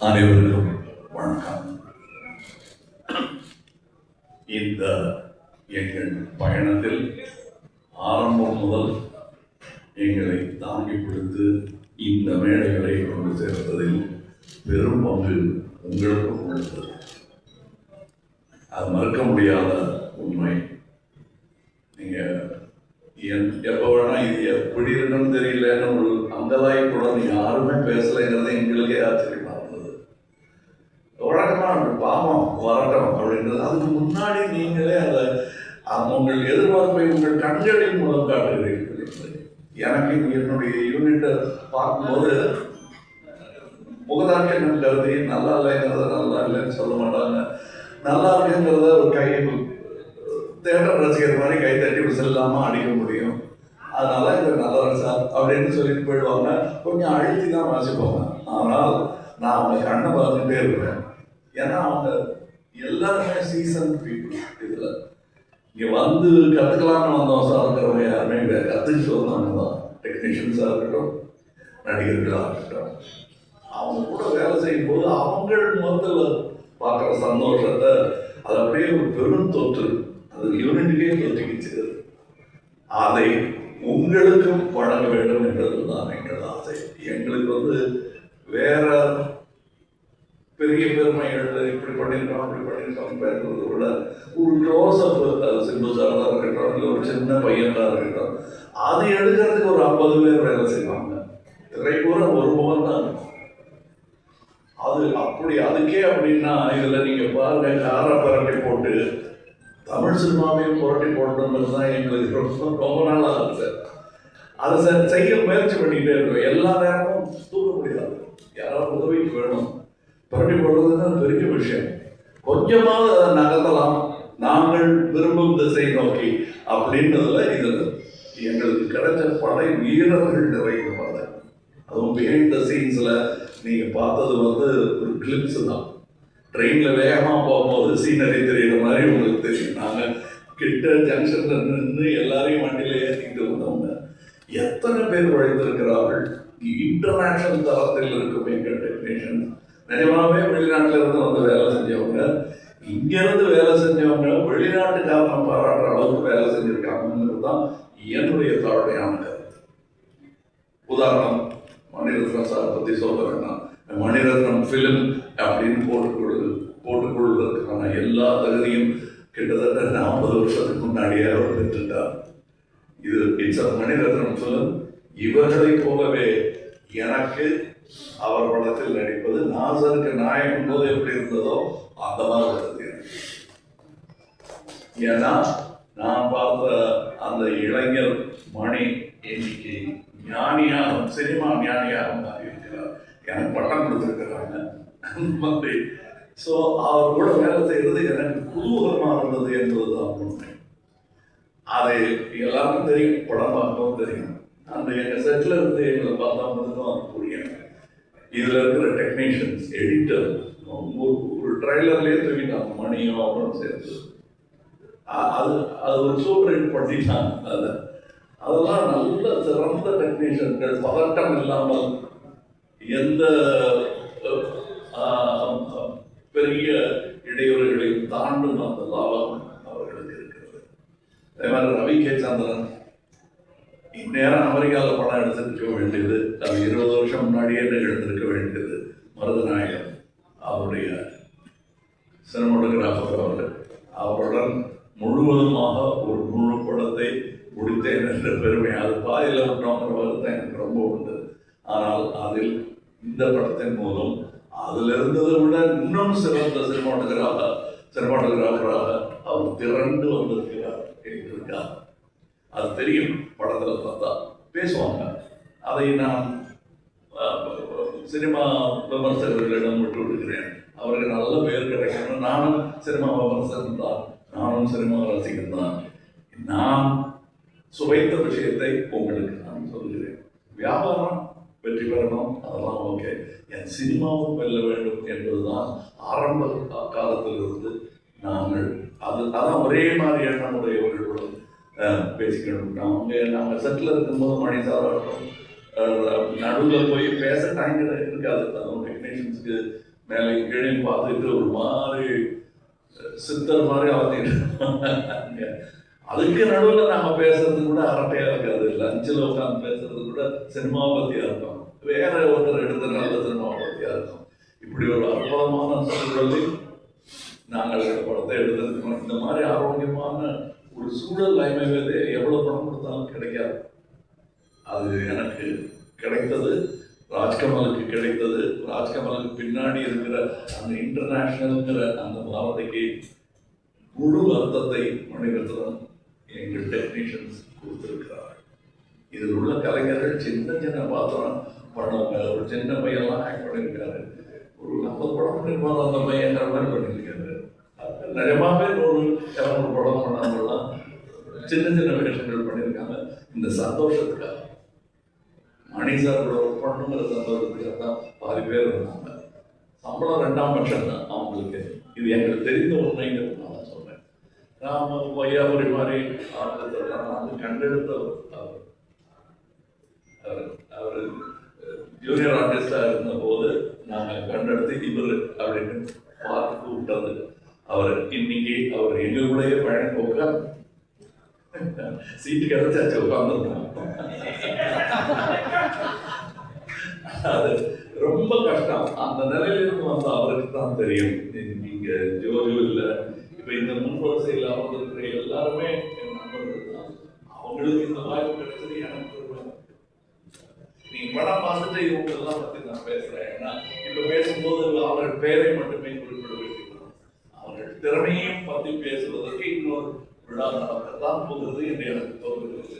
அனைவருக்கும் வணக்கம். இந்த எங்கள் பயணத்தில் ஆரம்பம் முதல் எங்களை தாங்கி பிடித்து இந்த மேடைகளை கொண்டு சேர்த்ததில் பெரும் பங்கு உங்களுக்கும் உள்ளது. அது மறுக்க முடியாத உண்மை. நீங்கள் என் எப்போ எப்படி இருக்குன்னு தெரியலன்னு ஒரு அங்கலாய்ப்புடன் யாருமே பேசலைங்கிறது எங்களுக்கே ஆச்சரியமா இருந்தது. வழக்கமா பாவம் வரட்டும் அப்படின்றது. அதுக்கு முன்னாடி நீங்களே அதை உங்கள் எதிர்பார்ப்பை உங்கள் கண்களின் மூலம் காட்டுகிறீர்கள் எனக்கு என்னுடைய யூனிட்டை பார்க்கும்போது முகதாட்சியம் கருதி நல்லா இல்லைங்கிறத நல்லா இல்லைன்னு சொல்ல மாட்டாங்க. நல்லா இருக்குங்கிறத ஒரு கை தேட்டர் ரசிக்கிற மாதிரி கை தட்டி விசில் இல்லாமல் அடிக்க முடியும். அதனால இவர் நல்லவர் சார் அப்படின்னு சொல்லிட்டு போயிடுவாங்க. கொஞ்சம் அழுத்தி தான் வாசிப்பாங்க. ஆனால் நான் அவங்க கண்ணை பார்த்துட்டே இருப்பேன். ஏன்னா அவங்க எல்லாருமே சீசன் பீப்புள் இதில். இங்கே வந்து கற்றுக்கலாம்னு வந்தோம் சார்ங்கிறவங்க யாருமே கிடையாது கற்றுக்கிட்டு வந்தாங்க தான். டெக்னீஷியன்ஸாக இருக்கட்டும் நடிகர்களாக இருக்கட்டும். அவங்க கூட வேலை செய்யும்போது அவங்கள் முதல்ல பார்க்குற சந்தோஷத்தை அது அப்படியே ஒரு பெரும் தொற்று. அது யூனிட்டுக்கே தொற்றுக்கிச்சு அதை உங்களுக்கும் வழங்க வேண்டும் என்பதுதான் எங்கள் ஆசை. எங்களுக்கு வந்து வேற பெரிய பெருமைகள் இப்படி பண்ணியிருக்கோம் அப்படி பண்ணியிருக்கோம் பேசுறதை விட ஒரு ஜோசப் அப் சிந்து இருக்கட்டும் இல்லை ஒரு சின்ன பையனாக இருக்கட்டும் அது எடுக்கிறதுக்கு ஒரு ஐம்பது பேர் வேலை செய்வாங்க. திரை ஒரு முகம் தான். அது அப்படி அதுக்கே அப்படின்னா இதில் நீங்க பாருங்க கார பரட்டி போட்டு தமிழ் சினிமாவையும் புரட்டி போடணுன்றது தான் எங்களுக்கு ரொம்ப ரொம்ப இருக்கும் சார் அதை சார் செய்ய முயற்சி பண்ணிக்கிட்டே இருக்கோம். எல்லா நேரமும் தூக்க முடியாது. யாராவது உதவிக்கு வேணும். புரட்டி போடுறதுன்னு பெரிய விஷயம். கொஞ்சமாவது அதை நகர்த்தலாம். நாங்கள் விரும்பும் திசை நோக்கி அப்படின்றதுல இது எங்களுக்கு கிடைச்ச படை வீரர்கள் நிறைந்தவங்க அதுவும் பிஹைண்ட் த சீன்ஸில் நீங்கள் பார்த்தது வந்து ஒரு கிளிப்ஸ் தான். ட்ரெயினில் வேகமா போகும்போது சீனரி தெரியுற மாதிரி உங்களுக்கு தெரியும். நாங்கள் கிட்ட ஜங்ஷன்ல நின்று எல்லாரையும் வண்டியில் ஏற்றிக்கிட்டு வந்தவங்க எத்தனை பேர் உழைத்திருக்கிறார்கள்? இன்டர்நேஷனல் தரத்தில் இருக்கும் எங்கள் டெக்னீஷியன் நிஜமாவே வெளிநாட்டுல இருந்து வந்து வேலை செஞ்சவங்க. இங்கேருந்து வேலை செஞ்சவங்க வெளிநாட்டுக்காரனை பாராட்டுற அளவுக்கு வேலை செஞ்சிருக்காங்கிறது தான் என்னுடைய தாழ்மையான கருத்து. உதாரணம் மணிரத்ன சார் பற்றி சொல்ல வேண்டாம். மணிரத்னம் ஃபிலிம் அப்படின்னு போட்டுக்கொள்ளு போட்டுக்கொள்வதற்கான எல்லா தகுதியும் கிட்டத்தட்ட நாற்பது வருஷத்துக்கு முன்னாடியே அவர் பெற்றுட்டார். இது இட்ஸ் அ மணிரத்னம் ஃபிலிம் இவர்களை போலவே எனக்கு அவர் படத்தில் நடிப்பது நாசருக்கு நாயகன் போது எப்படி இருந்ததோ அந்த மாதிரி இருந்தது ஏன்னா நான் பார்த்த அந்த இளைஞர் மணி இன்னைக்கு ஞானியாக சினிமா ஞானியாக மாறி எனக்கு பட்டம் கொடுத்துருக்குறாங்க. அந்த மாதிரி. ஸோ அவர் கூட வேலை செய்கிறது எனக்கு குதூகலமாக இருந்தது என்பதுதான் உண்மை. அது எல்லாருக்கும் தெரியும் படம் பார்க்கவும் தெரியும். அந்த எங்கள் செட்டில் இருந்து எங்களை பார்த்தா மட்டும்தான் அது புரியும். இதில் இருக்கிற டெக்னீஷியன்ஸ் எடிட்டர் ஒரு ஒரு ட்ரைலர்லேயே தூக்கிட்டாங்க மணியும் அவரும் சேர்த்து. அது அது ஒரு சூப்பர் ஹிட் பண்ணிட்டாங்க. அதை அதெல்லாம் நல்ல சிறந்த டெக்னீஷியன்கள் பதட்டம் இல்லாமல் எந்த பெரிய இடையூறுகளையும் தாண்டும் அந்த லாபம் அவர்களுக்கு இருக்கிறது. அதே மாதிரி ரவி கே சந்திரன் இந்நேரம் அமெரிக்காவில் படம் எடுத்திருக்க வேண்டியது அது இருபது வருஷம் முன்னாடியே எடுத்திருக்க வேண்டியது மருதநாயகம் அவருடைய சினிமோட்டோகிராஃபர் அவர் அவருடன் முழுவதுமாக ஒரு முழு படத்தை முடித்தேன் என்ற பெருமை அது பாதியில் விட்டோங்கிற வருத்தம் எனக்கு ரொம்ப உண்டு. ஆனால் அதில் இந்த படத்தின் மூலம் அதில் இருந்ததை விட இன்னும் சிறந்த சினிமாட்டோகிராக சினிமாட்டோகிராஃபராக அவர் திரண்டு வந்திருக்கிறார் இருக்கிறார் அது தெரியும் படத்தில் பார்த்தா. பேசுவாங்க. அதை நான் சினிமா விமர்சகர்களிடம் விட்டு விடுகிறேன். அவருக்கு நல்ல பேர் கிடைக்கணும். நானும் சினிமா விமர்சகன் தான். நானும் சினிமா ரசிகன் தான். நான் சுவைத்த விஷயத்தை உங்களுக்கு நான் சொல்கிறேன். வியாபாரம் வெற்றி பெறணும். அதெல்லாம் ஓகே என் சினிமாவும் வெல்ல வேண்டும் என்பதுதான் ஆரம்ப காலத்திலிருந்து நாங்கள். அது அதான் ஒரே மாதிரி எண்ணமுடையவர்களுடன் அஹ், பேசிக்கணும் நாங்கள் நாங்கள் செட்டில் இருக்கும்போது மணி சாராட்டம் நடுவில் போய் பேச டைம் இருக்காது. நம்ம டெக்னீஷியன்ஸ்க்கு மேலே கீழே பார்த்துட்டு ஒரு மாதிரி சித்தர் மாதிரி அவத்திட்டு அதுக்கு நடுவில் நாம பேசுறது கூட அரட்டையாக இருக்காது. லஞ்சில் உட்காந்து பேசுறது கூட சினிமா பற்றியாக இருக்கும். வேற ஒருத்தர் எடுத்த நல்ல சினிமா இருக்கும். இப்படி ஒரு அற்புதமான சூழலில் நாங்கள் இந்த படத்தை எடுத்திருக்கோம் இந்த மாதிரி ஆரோக்கியமான ஒரு சூழல் அமைவதே எவ்வளவு பணம் கொடுத்தாலும் கிடைக்காது. அது எனக்கு கிடைத்தது ராஜ்கமலுக்கு கிடைத்தது. ராஜ்கமலுக்கு பின்னாடி இருக்கிற அந்த இன்டர்நேஷனல்ங்கிற அந்த வார்த்தைக்கு முழு அர்த்தத்தை மணிரத்னம் எங்கள் டெக்னீஷியன்ஸ் கொடுத்துருக்கிறார்கள். இதில் உள்ள கலைஞர்கள் சின்ன சின்ன பாத்திரம் பண்ணவங்க ஒரு சின்ன பையன்லாம் ஆக்ட் பண்ணியிருக்காரு ஒரு ஐம்பது படம் பண்ணிருப்பாரு அந்த பையன் மாதிரி பண்ணியிருக்காரு அது பேர் ஒரு இரநூறு படம் பண்ணவங்கலாம் சின்ன சின்ன வேஷங்கள் பண்ணியிருக்காங்க இந்த சந்தோஷத்துக்காக. மணி சார் கூட ஒர்க் பண்ணுங்கிற சந்தோஷத்துக்காக தான் பாதி பேர் இருந்தாங்க. சம்பளம் ரெண்டாம் பட்சம் தான் அவங்களுக்கு. இது எங்களுக்கு தெரிந்த உண்மைங்கிறது நான் சொல்கிறேன் ராம வையாபுரி மாதிரி ஆட்டத்தெல்லாம் நான் கண்டெடுத்த அவர். அவர் அவர் ஜூனியர் ஆர்டிஸ்டாக இருந்த போது நாங்கள் கண்டெடுத்து இவர் அப்படின்னு பார்த்து கூப்பிட்டது. அவர் இன்னைக்கு அவர் எங்களுடைய பயணம் போக்க. சீட்டு கிடைச்சாச்சு உட்காந்துருக்கோம் அது ரொம்ப கஷ்டம். அந்த நிலையிலிருந்து வந்து அவருக்கு தான் தெரியும். நீங்க ஜோஜோ இல்ல. இப்ப இந்த முன் வரிசையில் அமர்ந்திருக்கிற எல்லாருமே படம் இவங்களெல்லாம் பற்றி நான் பேசுகிறேன் ஏன்னா இப்போ பேசும்போது அவர்கள் பெயரை மட்டுமே குறிப்பிட அவர்கள் திறமையும் பற்றி பேசுவதற்கு இன்னொரு விழா நடக்கத்தான் போகிறது என்று எனக்கு தோன்றுகிறது.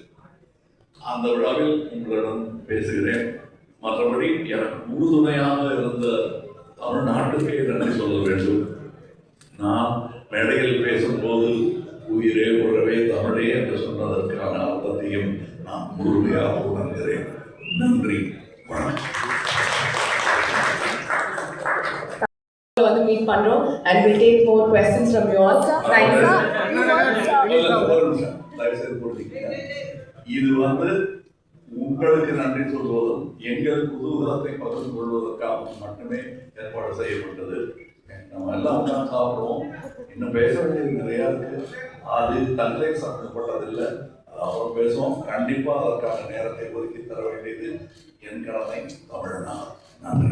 அந்த விழாவில் உங்களிடம் பேசுகிறேன். மற்றபடி எனக்கு உறுதுணையாக இருந்த தமிழ்நாட்டுக்கே நன்றி சொல்ல வேண்டும். நான் மேடையில் பேசும்போது உயிரே உறவே தமிழே என்று சொன்னதற்கான அர்த்தத்தையும் நான் முழுமையாக உணர்கிறேன். நன்றி. வந்து மீட் பண்றோம் and we'll take more questions from you all. Thank you. இல்ல, ஒரு நிமிஷம். தயவு செய்து புரிஞ்சுக்கங்க. இது வந்து உங்களுக்கு நன்றி சொல்வதும் எங்கள் குதூகலத்தை பகிர்ந்து கொள்வதற்காக மட்டுமே ஏற்பாடு செய்யப்பட்டது. நம்ம எல்லாம் உட்கார்ந்து சாப்பிடுவோம். இன்னும் பேச வேண்டியது நிறையா இருக்கு. அது தங்களை சம்பந்தப்பட்டதில்லை அது அப்புறம் பேசுவோம். கண்டிப்பாக அதற்கான நேரத்தை ஒதுக்கி தர வேண்டியது என் கடமை. தமிழ்நாடு நன்றி.